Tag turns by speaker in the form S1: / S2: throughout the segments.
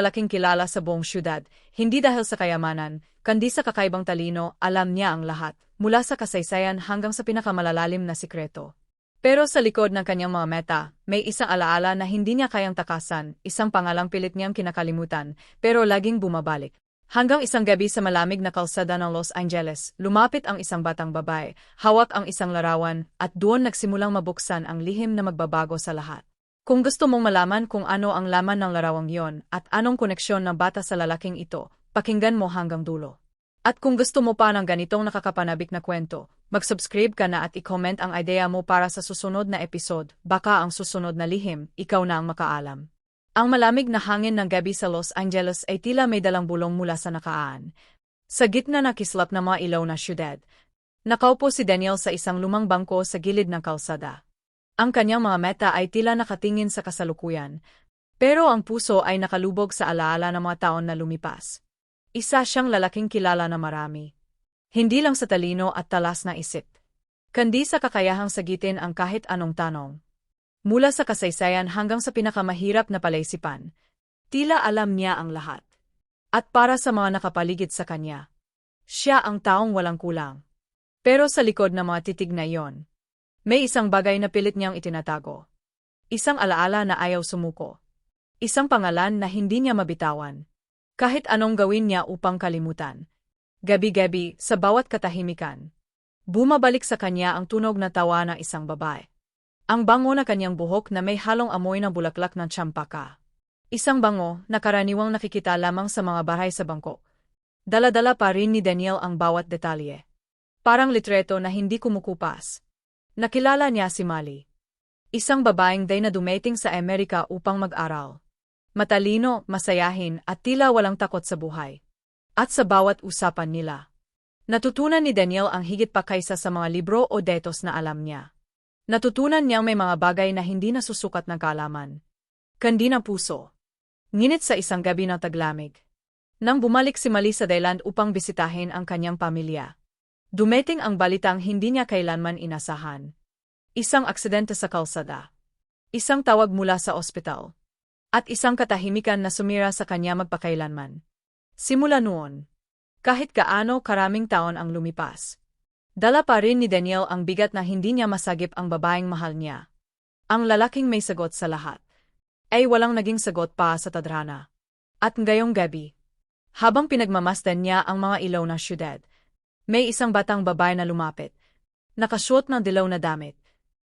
S1: lalaking kilala sa buong syudad, hindi dahil sa kayamanan, kundi sa kakaibang talino, alam niya ang lahat, mula sa kasaysayan hanggang sa pinakamalalalim na sikreto. Pero sa likod ng kanyang mga meta, may isang alaala na hindi niya kayang takasan, isang pangalang pilit niyang kinakalimutan, pero laging bumabalik. Hanggang isang gabi sa malamig na kalsada ng Los Angeles, lumapit ang isang batang babae, hawak ang isang larawan, at doon nagsimulang mabuksan ang lihim na magbabago sa lahat. Kung gusto mong malaman kung ano ang laman ng larawang yon at anong koneksyon ng bata sa lalaking ito, pakinggan mo hanggang dulo. At kung gusto mo pa ng ganitong nakakapanabik na kwento, mag-subscribe ka na at i-comment ang idea mo para sa susunod na episode, baka ang susunod na lihim, ikaw na ang makaalam. Ang malamig na hangin ng gabi sa Los Angeles ay tila may dalang bulong mula sa nakaan. Sa gitna na kislap ng mga ilaw na syudad, nakaupo si Daniel sa isang lumang bangko sa gilid ng kalsada. Ang kanyang mga meta ay tila nakatingin sa kasalukuyan, pero ang puso ay nakalubog sa alaala ng mga taon na lumipas. Isa siyang lalaking kilala na marami. Hindi lang sa talino at talas na isip. Kandi sa kakayahang sagitin ang kahit anong tanong. Mula sa kasaysayan hanggang sa pinakamahirap na palaisipan, tila alam niya ang lahat. At para sa mga nakapaligid sa kanya, siya ang taong walang kulang. Pero sa likod ng mga titig na iyon, may isang bagay na pilit niyang itinatago. Isang alaala na ayaw sumuko. Isang pangalan na hindi niya mabitawan. Kahit anong gawin niya upang kalimutan. Gabi-gabi, sa bawat katahimikan. Bumabalik sa kanya ang tunog na tawa ng isang babae. Ang bango na kanyang buhok na may halong amoy ng bulaklak ng tsampaka. Isang bango na karaniwang nakikita lamang sa mga bahay sa bangko. Daladala pa rin ni Daniel ang bawat detalye. Parang litreto na hindi kumukupas. Nakilala niya si Mali. Isang babaeng day na dumating sa Amerika upang mag-aral matalino, masayahin at tila walang takot sa buhay. At sa bawat usapan nila. Natutunan ni Daniel ang higit pa kaysa sa mga libro o detos na alam niya. Natutunan niyang may mga bagay na hindi nasusukat ng kalaman. Kandi na puso. Nginit sa isang gabi ng taglamig. Nang bumalik si Mali sa Thailand upang bisitahin ang kanyang pamilya. Dumating ang balitang hindi niya kailanman inasahan. Isang aksidente sa kalsada. Isang tawag mula sa ospital. At isang katahimikan na sumira sa kanya magpakailanman. Simula noon, kahit gaano karaming taon ang lumipas. Dala pa rin ni Daniel ang bigat na hindi niya masagip ang babaeng mahal niya. Ang lalaking may sagot sa lahat. Ay walang naging sagot pa sa tadrana. At ngayong gabi, habang pinagmamasdan niya ang mga ilaw na syudad, may isang batang babae na lumapit. Nakasuot ng dilaw na damit.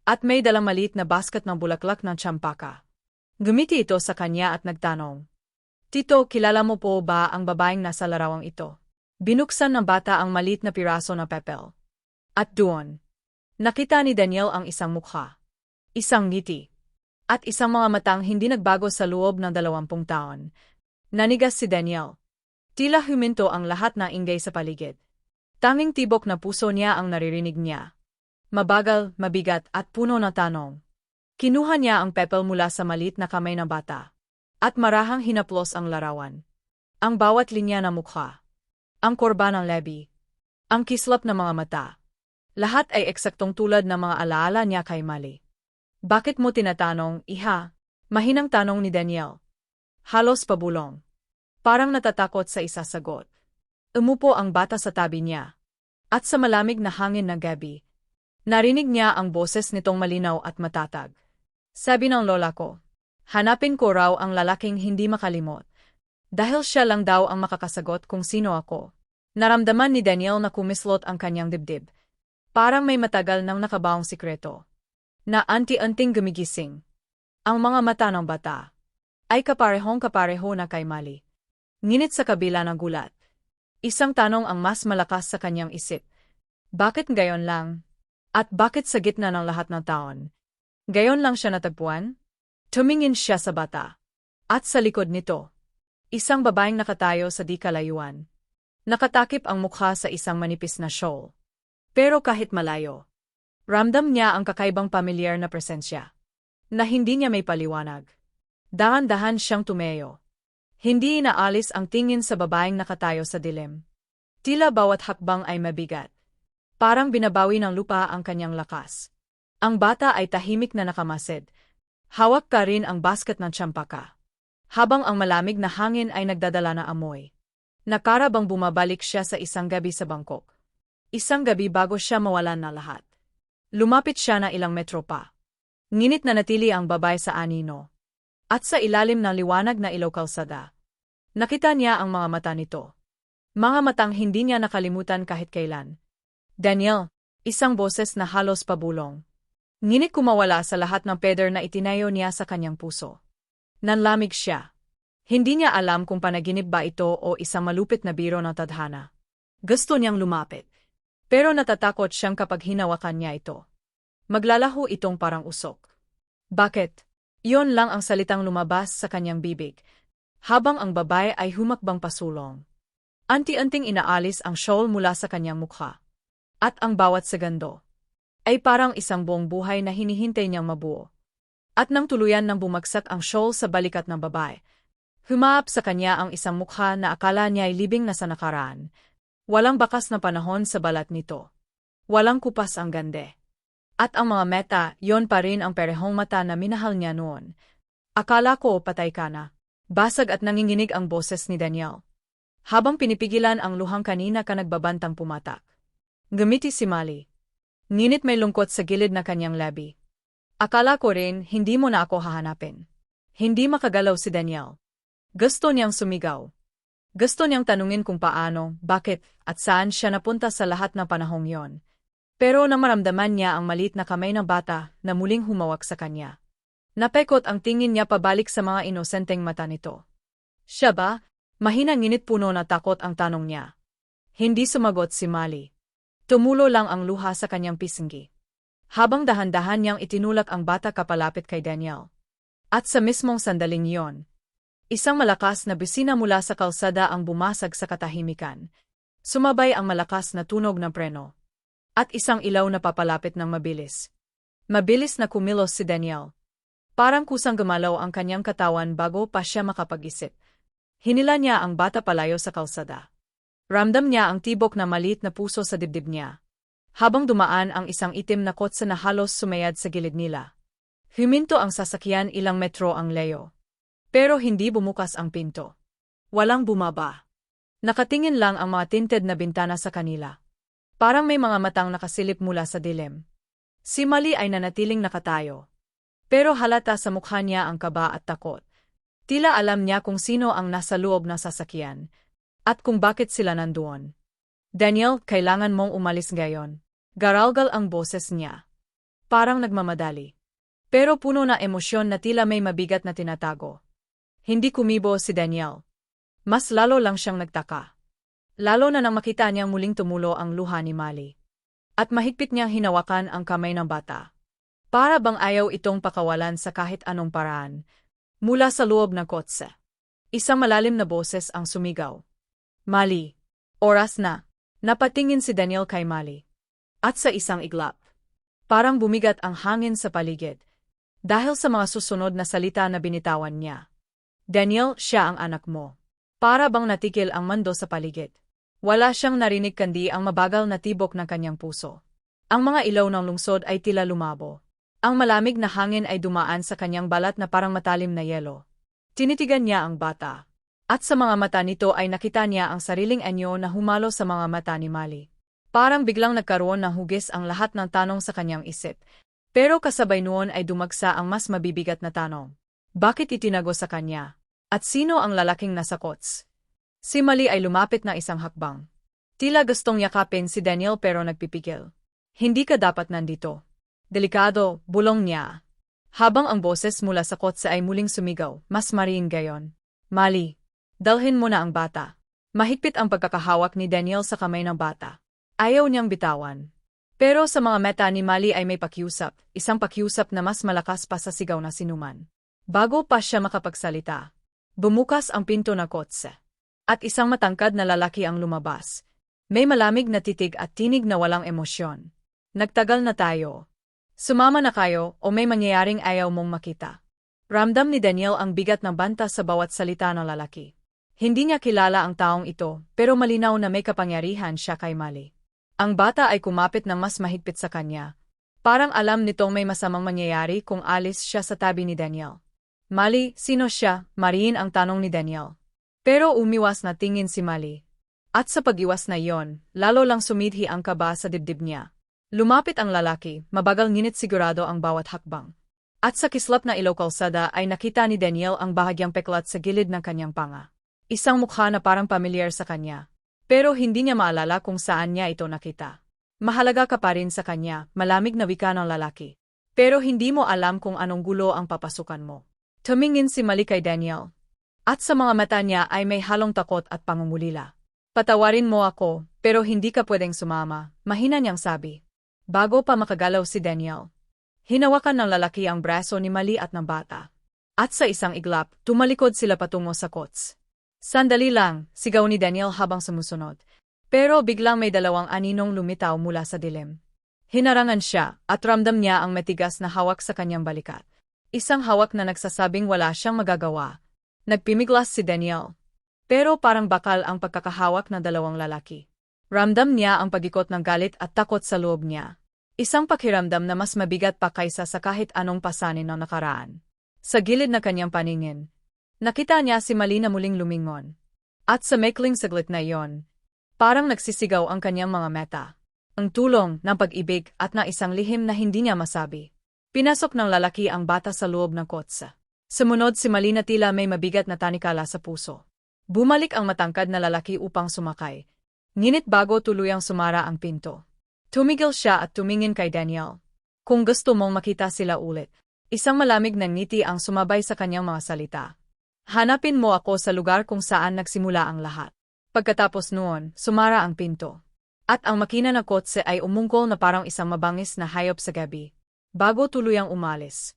S1: At may dalang maliit na basket ng bulaklak ng tsampaka. Gumiti ito sa kanya at nagtanong. Tito, kilala mo po ba ang babaeng nasa larawang ito? Binuksan ng bata ang malit na piraso na pepel. At doon, nakita ni Daniel ang isang mukha. Isang ngiti. At isang mga matang hindi nagbago sa loob ng dalawampung taon. Nanigas si Daniel. Tila huminto ang lahat na ingay sa paligid. Tanging tibok na puso niya ang naririnig niya. Mabagal, mabigat at puno na tanong. Kinuha niya ang pepel mula sa malit na kamay ng bata. At marahang hinaplos ang larawan. Ang bawat linya ng mukha. Ang korba ng lebi. Ang kislap ng mga mata. Lahat ay eksaktong tulad ng mga alaala niya kay Mali. Bakit mo tinatanong, iha? Mahinang tanong ni Daniel. Halos pabulong. Parang natatakot sa isa sagot. Umupo ang bata sa tabi niya. At sa malamig na hangin ng gabi, narinig niya ang boses nitong malinaw at matatag. Sabi ng lola ko, hanapin ko raw ang lalaking hindi makalimot. Dahil siya lang daw ang makakasagot kung sino ako. Naramdaman ni Daniel na kumislot ang kanyang dibdib. Parang may matagal nang nakabaong sikreto. Na anti-anting gumigising. Ang mga mata ng bata ay kaparehong kapareho na kay Mali. Nginit sa kabila ng gulat. Isang tanong ang mas malakas sa kanyang isip. Bakit gayon lang? At bakit sa gitna ng lahat ng taon? Gayon lang siya natagpuan? Tumingin siya sa bata. At sa likod nito, isang babaeng nakatayo sa di kalayuan. Nakatakip ang mukha sa isang manipis na shawl. Pero kahit malayo, ramdam niya ang kakaibang pamilyar na presensya. Na hindi niya may paliwanag. Dahan-dahan siyang tumeyo. Hindi inaalis ang tingin sa babaeng nakatayo sa dilim. Tila bawat hakbang ay mabigat. Parang binabawi ng lupa ang kanyang lakas. Ang bata ay tahimik na nakamasid. Hawak ka rin ang basket ng tsampaka. habang ang malamig na hangin ay nagdadala na amoy. Nakarabang bumabalik siya sa isang gabi sa Bangkok. Isang gabi bago siya mawalan na lahat. Lumapit siya na ilang metro pa. Nginit na natili ang babae sa anino. At sa ilalim ng liwanag na ilaw kalsada. Nakita niya ang mga mata nito. Mga matang hindi niya nakalimutan kahit kailan. Daniel, isang boses na halos pabulong. Nginit kumawala sa lahat ng peder na itinayo niya sa kanyang puso. Nanlamig siya. Hindi niya alam kung panaginip ba ito o isang malupit na biro ng tadhana. Gusto niyang lumapit. Pero natatakot siyang kapag hinawakan niya ito. Maglalaho itong parang usok. Bakit? Iyon lang ang salitang lumabas sa kanyang bibig, habang ang babae ay humakbang pasulong. Anti-anting inaalis ang shawl mula sa kanyang mukha. At ang bawat segundo ay parang isang buong buhay na hinihintay niyang mabuo. At nang tuluyan nang bumagsak ang shawl sa balikat ng babae, Humaap sa kanya ang isang mukha na akala niya ay libing na sa nakaraan. Walang bakas na panahon sa balat nito. Walang kupas ang gande. At ang mga meta, yon pa rin ang perehong mata na minahal niya noon. Akala ko patay ka na. Basag at nanginginig ang boses ni Daniel. Habang pinipigilan ang luhang kanina ka nagbabantang pumatak. Gamiti si Mali. Nginit may lungkot sa gilid na kanyang labi. Akala ko rin, hindi mo na ako hahanapin. Hindi makagalaw si Daniel. Gusto niyang sumigaw. Gusto niyang tanungin kung paano, bakit, at saan siya napunta sa lahat ng panahong yon. Pero namaramdaman niya ang maliit na kamay ng bata na muling humawak sa kanya. Napekot ang tingin niya pabalik sa mga inosenteng mata nito. Siya ba? Mahina nginit puno na takot ang tanong niya. Hindi sumagot si Mali. Tumulo lang ang luha sa kanyang pisngi. Habang dahan-dahan niyang itinulak ang bata kapalapit kay Daniel. At sa mismong sandaling iyon, Isang malakas na bisina mula sa kalsada ang bumasag sa katahimikan. Sumabay ang malakas na tunog ng preno. At isang ilaw na papalapit ng mabilis. Mabilis na kumilos si Daniel. Parang kusang gumalaw ang kanyang katawan bago pa siya makapag-isip. Hinila niya ang bata palayo sa kalsada. Ramdam niya ang tibok na malit na puso sa dibdib niya. Habang dumaan ang isang itim na kotse na halos sumayad sa gilid nila. Huminto ang sasakyan ilang metro ang leyo. Pero hindi bumukas ang pinto. Walang bumaba. Nakatingin lang ang mga tinted na bintana sa kanila. Parang may mga matang nakasilip mula sa dilim. Si Mali ay nanatiling nakatayo. Pero halata sa mukha niya ang kaba at takot. Tila alam niya kung sino ang nasa loob ng sasakyan, at kung bakit sila nandoon. Daniel, kailangan mong umalis ngayon. Garalgal ang boses niya. Parang nagmamadali. Pero puno na emosyon na tila may mabigat na tinatago. Hindi kumibo si Daniel. Mas lalo lang siyang nagtaka. Lalo na nang makita niyang muling tumulo ang luha ni Mali. At mahigpit niyang hinawakan ang kamay ng bata. Para bang ayaw itong pakawalan sa kahit anong paraan. Mula sa loob ng kotse. Isang malalim na boses ang sumigaw. Mali. Oras na. Napatingin si Daniel kay Mali. At sa isang iglap. Parang bumigat ang hangin sa paligid. Dahil sa mga susunod na salita na binitawan niya. Daniel, siya ang anak mo. Para bang natikil ang mando sa paligid. Wala siyang narinig kandi ang mabagal na tibok ng kanyang puso. Ang mga ilaw ng lungsod ay tila lumabo. Ang malamig na hangin ay dumaan sa kanyang balat na parang matalim na yelo. Tinitigan niya ang bata. At sa mga mata nito ay nakita niya ang sariling anyo na humalo sa mga mata ni Mali. Parang biglang nagkaroon ng hugis ang lahat ng tanong sa kanyang isip. Pero kasabay noon ay dumagsa ang mas mabibigat na tanong. Bakit itinago sa kanya? At sino ang lalaking nasa kots? Si Mali ay lumapit na isang hakbang. Tila gustong yakapin si Daniel pero nagpipigil. Hindi ka dapat nandito. Delikado, bulong niya. Habang ang boses mula sa kotse ay muling sumigaw, mas mariin gayon. Mali, dalhin mo na ang bata. Mahigpit ang pagkakahawak ni Daniel sa kamay ng bata. Ayaw niyang bitawan. Pero sa mga meta ni Mali ay may pakiusap, isang pakiusap na mas malakas pa sa sigaw na sinuman. Bago pa siya makapagsalita, Bumukas ang pinto na kotse. At isang matangkad na lalaki ang lumabas. May malamig na titig at tinig na walang emosyon. Nagtagal na tayo. Sumama na kayo o may mangyayaring ayaw mong makita. Ramdam ni Daniel ang bigat ng banta sa bawat salita ng lalaki. Hindi niya kilala ang taong ito, pero malinaw na may kapangyarihan siya kay Mali. Ang bata ay kumapit ng mas mahigpit sa kanya. Parang alam nitong may masamang mangyayari kung alis siya sa tabi ni Daniel. Mali, sino siya? Mariin ang tanong ni Daniel. Pero umiwas na tingin si Mali. At sa pag-iwas na iyon, lalo lang sumidhi ang kaba sa dibdib niya. Lumapit ang lalaki, mabagal nginit sigurado ang bawat hakbang. At sa kislap na ilaw kalsada ay nakita ni Daniel ang bahagyang peklat sa gilid ng kanyang panga. Isang mukha na parang pamilyar sa kanya. Pero hindi niya maalala kung saan niya ito nakita. Mahalaga ka pa rin sa kanya, malamig na wika ng lalaki. Pero hindi mo alam kung anong gulo ang papasukan mo. Tumingin si Mali kay Daniel. At sa mga mata niya ay may halong takot at pangungulila. Patawarin mo ako, pero hindi ka pwedeng sumama, mahina niyang sabi. Bago pa makagalaw si Daniel. Hinawakan ng lalaki ang braso ni Mali at ng bata. At sa isang iglap, tumalikod sila patungo sa kots. Sandali lang, sigaw ni Daniel habang sumusunod. Pero biglang may dalawang aninong lumitaw mula sa dilim. Hinarangan siya at ramdam niya ang matigas na hawak sa kanyang balikat. Isang hawak na nagsasabing wala siyang magagawa. Nagpimiglas si Daniel. Pero parang bakal ang pagkakahawak ng dalawang lalaki. Ramdam niya ang pagikot ng galit at takot sa loob niya. Isang pakiramdam na mas mabigat pa kaysa sa kahit anong pasanin ng nakaraan. Sa gilid na kanyang paningin, nakita niya si Mali na muling lumingon. At sa mekling saglit na iyon, parang nagsisigaw ang kanyang mga meta. Ang tulong ng pag-ibig at na isang lihim na hindi niya masabi. Pinasok ng lalaki ang bata sa loob ng kotsa. Sumunod si Malina tila may mabigat na tanikala sa puso. Bumalik ang matangkad na lalaki upang sumakay. Nginit bago tuluyang sumara ang pinto. Tumigil siya at tumingin kay Daniel. Kung gusto mong makita sila ulit. Isang malamig na ngiti ang sumabay sa kanyang mga salita. Hanapin mo ako sa lugar kung saan nagsimula ang lahat. Pagkatapos noon, sumara ang pinto. At ang makina ng kotse ay umungkol na parang isang mabangis na hayop sa gabi bago tuluyang umalis.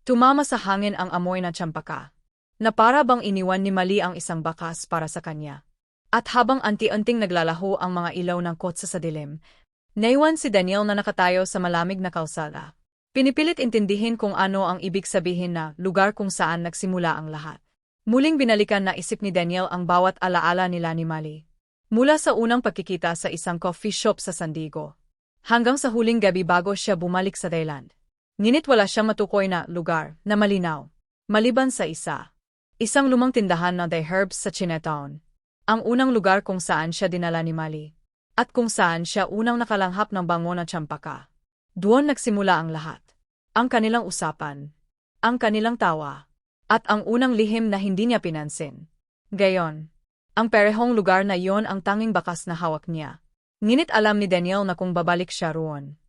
S1: Tumama sa hangin ang amoy ng tsampaka, na para bang iniwan ni Mali ang isang bakas para sa kanya. At habang anti-anting naglalaho ang mga ilaw ng kotse sa dilim, naiwan si Daniel na nakatayo sa malamig na kalsada. Pinipilit intindihin kung ano ang ibig sabihin na lugar kung saan nagsimula ang lahat. Muling binalikan na isip ni Daniel ang bawat alaala nila ni Mali. Mula sa unang pagkikita sa isang coffee shop sa San Diego, hanggang sa huling gabi bago siya bumalik sa Thailand. Nginit wala siyang matukoy na lugar na malinaw. Maliban sa isa. Isang lumang tindahan na The Herbs sa Chinatown. Ang unang lugar kung saan siya dinala ni Mali. At kung saan siya unang nakalanghap ng bango na tsampaka. Doon nagsimula ang lahat. Ang kanilang usapan. Ang kanilang tawa. At ang unang lihim na hindi niya pinansin. Gayon. Ang perehong lugar na iyon ang tanging bakas na hawak niya. Nginit alam ni Daniel na kung babalik siya roon,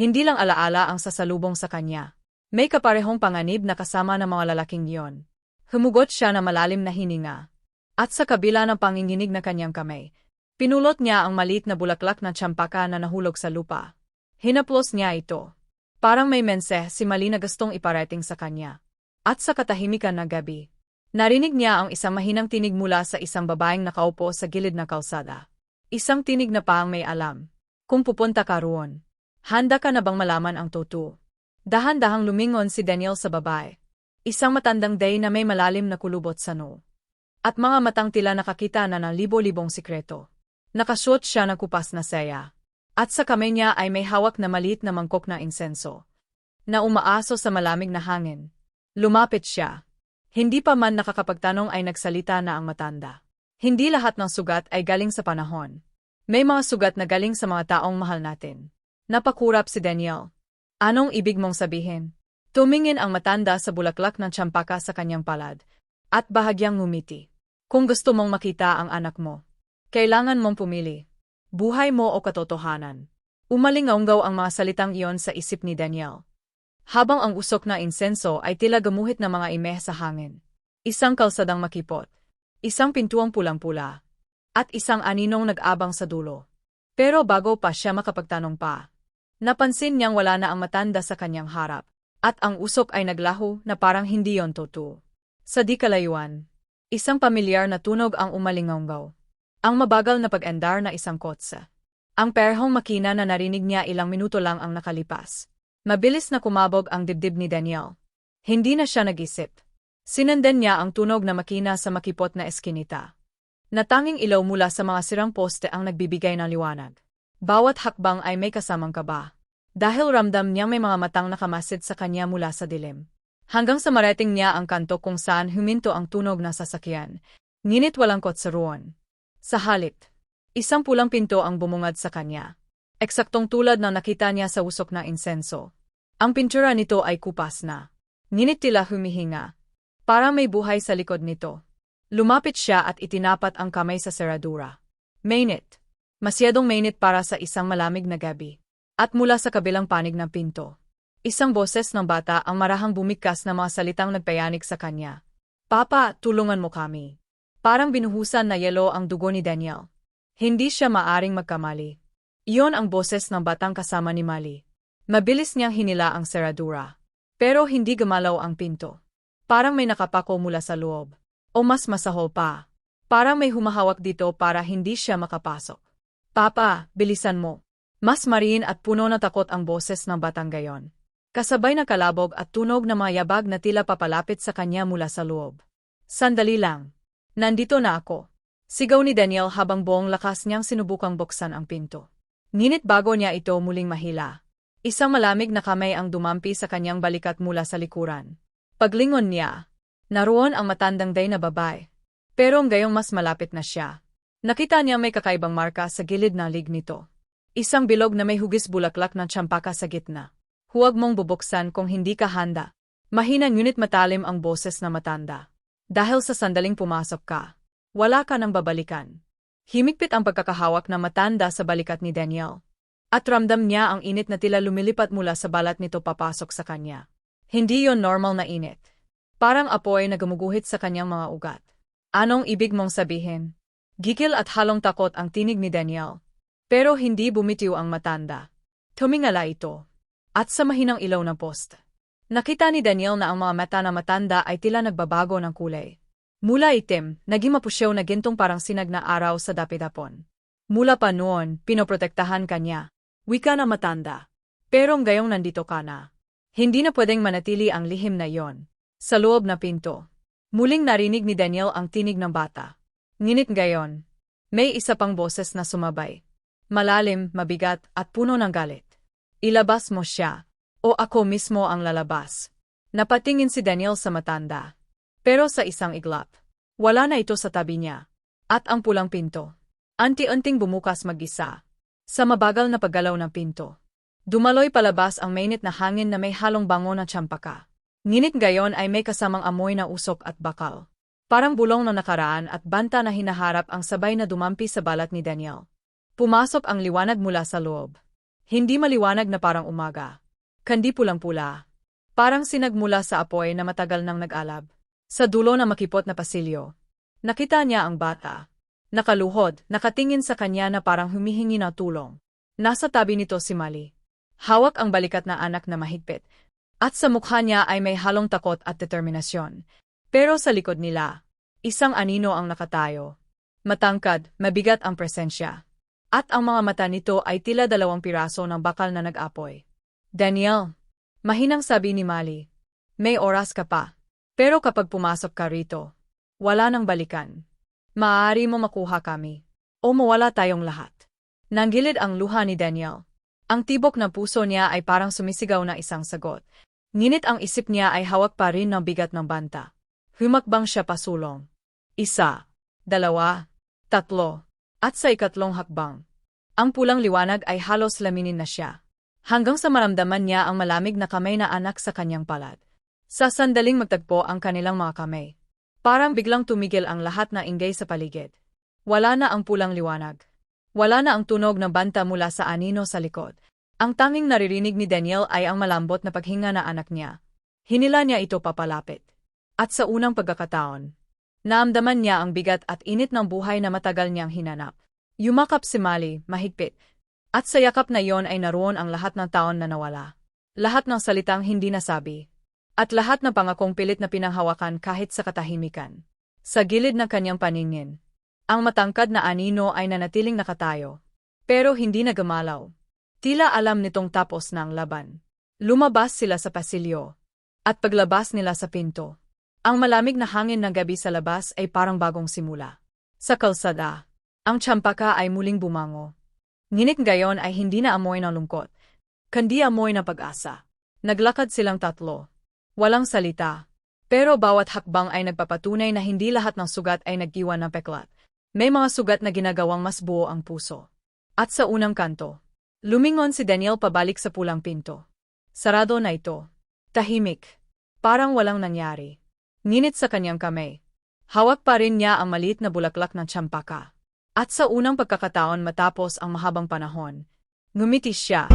S1: hindi lang alaala ang sasalubong sa kanya. May kaparehong panganib na kasama ng mga lalaking iyon. Humugot siya na malalim na hininga. At sa kabila ng panginginig na kanyang kamay, pinulot niya ang maliit na bulaklak na tsampaka na nahulog sa lupa. Hinaplos niya ito. Parang may mense si Mali na gustong iparating sa kanya. At sa katahimikan na gabi, narinig niya ang isang mahinang tinig mula sa isang babaeng nakaupo sa gilid ng kalsada. Isang tinig na paang may alam. Kung pupunta ka roon, Handa ka na bang malaman ang totoo? Dahan-dahang lumingon si Daniel sa babae. Isang matandang day na may malalim na kulubot sa noo. At mga matang tila nakakita na ng libo-libong sikreto. Nakasuot siya ng kupas na saya. At sa kamay niya ay may hawak na maliit na mangkok na insenso. Na umaaso sa malamig na hangin. Lumapit siya. Hindi pa man nakakapagtanong ay nagsalita na ang matanda. Hindi lahat ng sugat ay galing sa panahon. May mga sugat na galing sa mga taong mahal natin. Napakurap si Daniel. Anong ibig mong sabihin? Tumingin ang matanda sa bulaklak ng tsampaka sa kanyang palad, at bahagyang ngumiti. Kung gusto mong makita ang anak mo, kailangan mong pumili. Buhay mo o katotohanan. Umalingaunggaw ang mga salitang iyon sa isip ni Daniel. Habang ang usok na insenso ay tila gamuhit na mga imeh sa hangin. Isang kalsadang makipot. Isang pintuang pulang-pula. At isang aninong nag-abang sa dulo. Pero bago pa siya makapagtanong pa, Napansin niyang wala na ang matanda sa kanyang harap, at ang usok ay naglaho na parang hindi yon totoo. Sa di kalayuan, isang pamilyar na tunog ang umalinganggaw. Ang mabagal na pag-endar na isang kotsa. Ang perhong makina na narinig niya ilang minuto lang ang nakalipas. Mabilis na kumabog ang dibdib ni Daniel. Hindi na siya nag-isip. Sinandan niya ang tunog na makina sa makipot na eskinita. Natanging ilaw mula sa mga sirang poste ang nagbibigay ng liwanag. Bawat hakbang ay may kasamang kaba. Dahil ramdam niyang may mga matang nakamasid sa kanya mula sa dilim. Hanggang sa marating niya ang kanto kung saan huminto ang tunog ng sasakyan. Ngunit walang kotse roon. Sa halip, isang pulang pinto ang bumungad sa kanya. Eksaktong tulad ng nakita niya sa usok ng insenso. Ang pintura nito ay kupas na. Ngunit tila humihinga. Para may buhay sa likod nito. Lumapit siya at itinapat ang kamay sa seradura. Mainit. Masyadong mainit para sa isang malamig na gabi. At mula sa kabilang panig ng pinto. Isang boses ng bata ang marahang bumikas na mga salitang nagpayanig sa kanya. Papa, tulungan mo kami. Parang binuhusan na yelo ang dugo ni Daniel. Hindi siya maaring magkamali. Iyon ang boses ng batang kasama ni Mali. Mabilis niyang hinila ang seradura. Pero hindi gumalaw ang pinto. Parang may nakapako mula sa loob. O mas masahol pa. Parang may humahawak dito para hindi siya makapasok. Papa, bilisan mo. Mas marin at puno na takot ang boses ng batang gayon. Kasabay na kalabog at tunog na mga yabag na tila papalapit sa kanya mula sa loob. Sandali lang. Nandito na ako. Sigaw ni Daniel habang buong lakas niyang sinubukang buksan ang pinto. Ngunit bago niya ito muling mahila. Isang malamig na kamay ang dumampi sa kanyang balikat mula sa likuran. Paglingon niya, naroon ang matandang day na babae. Pero gayong mas malapit na siya. Nakita niya may kakaibang marka sa gilid na lig nito. Isang bilog na may hugis bulaklak ng tsampaka sa gitna. Huwag mong bubuksan kung hindi ka handa. Mahina ngunit matalim ang boses na matanda. Dahil sa sandaling pumasok ka, wala ka nang babalikan. Himikpit ang pagkakahawak na matanda sa balikat ni Daniel. At ramdam niya ang init na tila lumilipat mula sa balat nito papasok sa kanya. Hindi yon normal na init. Parang apoy na gumuguhit sa kanyang mga ugat. Anong ibig mong sabihin? Gikil at halong takot ang tinig ni Daniel. Pero hindi bumitiw ang matanda. Tumingala ito. At sa mahinang ilaw ng post. Nakita ni Daniel na ang mga mata na matanda ay tila nagbabago ng kulay. Mula itim, naging mapusyaw na gintong parang sinag na araw sa dapidapon. Mula pa noon, pinoprotektahan kanya. Wika na matanda. Pero gayong nandito ka na. Hindi na pwedeng manatili ang lihim na yon. Sa loob na pinto. Muling narinig ni Daniel ang tinig ng bata. Nginit gayon, may isa pang boses na sumabay. Malalim, mabigat, at puno ng galit. Ilabas mo siya, o ako mismo ang lalabas. Napatingin si Daniel sa matanda. Pero sa isang iglap, wala na ito sa tabi niya. At ang pulang pinto. Anti-unting bumukas mag-isa. Sa mabagal na paggalaw ng pinto. Dumaloy palabas ang mainit na hangin na may halong bango na tsampaka. Nginit gayon ay may kasamang amoy na usok at bakal. Parang bulong na nakaraan at banta na hinaharap ang sabay na dumampi sa balat ni Daniel. Pumasok ang liwanag mula sa loob. Hindi maliwanag na parang umaga. Kandi pulang-pula. Parang sinagmula sa apoy na matagal nang nag-alab. Sa dulo na makipot na pasilyo. Nakita niya ang bata. Nakaluhod, nakatingin sa kanya na parang humihingi na tulong. Nasa tabi nito si Mali. Hawak ang balikat na anak na mahigpit. At sa mukha niya ay may halong takot at determinasyon. Pero sa likod nila, isang anino ang nakatayo. Matangkad, mabigat ang presensya. At ang mga mata nito ay tila dalawang piraso ng bakal na nag-apoy. Daniel, mahinang sabi ni Mali, may oras ka pa. Pero kapag pumasok ka rito, wala nang balikan. Maaari mo makuha kami. O mawala tayong lahat. Nanggilid ang luha ni Daniel. Ang tibok na puso niya ay parang sumisigaw na isang sagot. Nginit ang isip niya ay hawak pa rin ng bigat ng banta. Humakbang siya pasulong. Isa, dalawa, tatlo, at sa ikatlong hakbang. Ang pulang liwanag ay halos laminin na siya. Hanggang sa maramdaman niya ang malamig na kamay na anak sa kanyang palad. Sa sandaling magtagpo ang kanilang mga kamay. Parang biglang tumigil ang lahat na ingay sa paligid. Wala na ang pulang liwanag. Wala na ang tunog ng banta mula sa anino sa likod. Ang tanging naririnig ni Daniel ay ang malambot na paghinga na anak niya. Hinila niya ito papalapit. At sa unang pagkakataon, naamdaman niya ang bigat at init ng buhay na matagal niyang hinanap. Yumakap si Mali, mahigpit. At sa yakap na yon ay naroon ang lahat ng taon na nawala. Lahat ng salitang hindi nasabi. At lahat ng pangakong pilit na pinanghawakan kahit sa katahimikan. Sa gilid ng kanyang paningin, ang matangkad na anino ay nanatiling nakatayo. Pero hindi na gumalaw. Tila alam nitong tapos ang laban. Lumabas sila sa pasilyo. At paglabas nila sa pinto, ang malamig na hangin ng gabi sa labas ay parang bagong simula. Sa kalsada, ang tsampaka ay muling bumango. Nginit gayon ay hindi na amoy ng lungkot, kundi amoy ng pag-asa. Naglakad silang tatlo. Walang salita. Pero bawat hakbang ay nagpapatunay na hindi lahat ng sugat ay nag-iwan ng peklat. May mga sugat na ginagawang mas buo ang puso. At sa unang kanto, lumingon si Daniel pabalik sa pulang pinto. Sarado na ito. Tahimik. Parang walang nangyari. Nginit sa kanyang kamay. Hawak pa rin niya ang maliit na bulaklak ng tsampaka. At sa unang pagkakataon matapos ang mahabang panahon, ngumiti siya.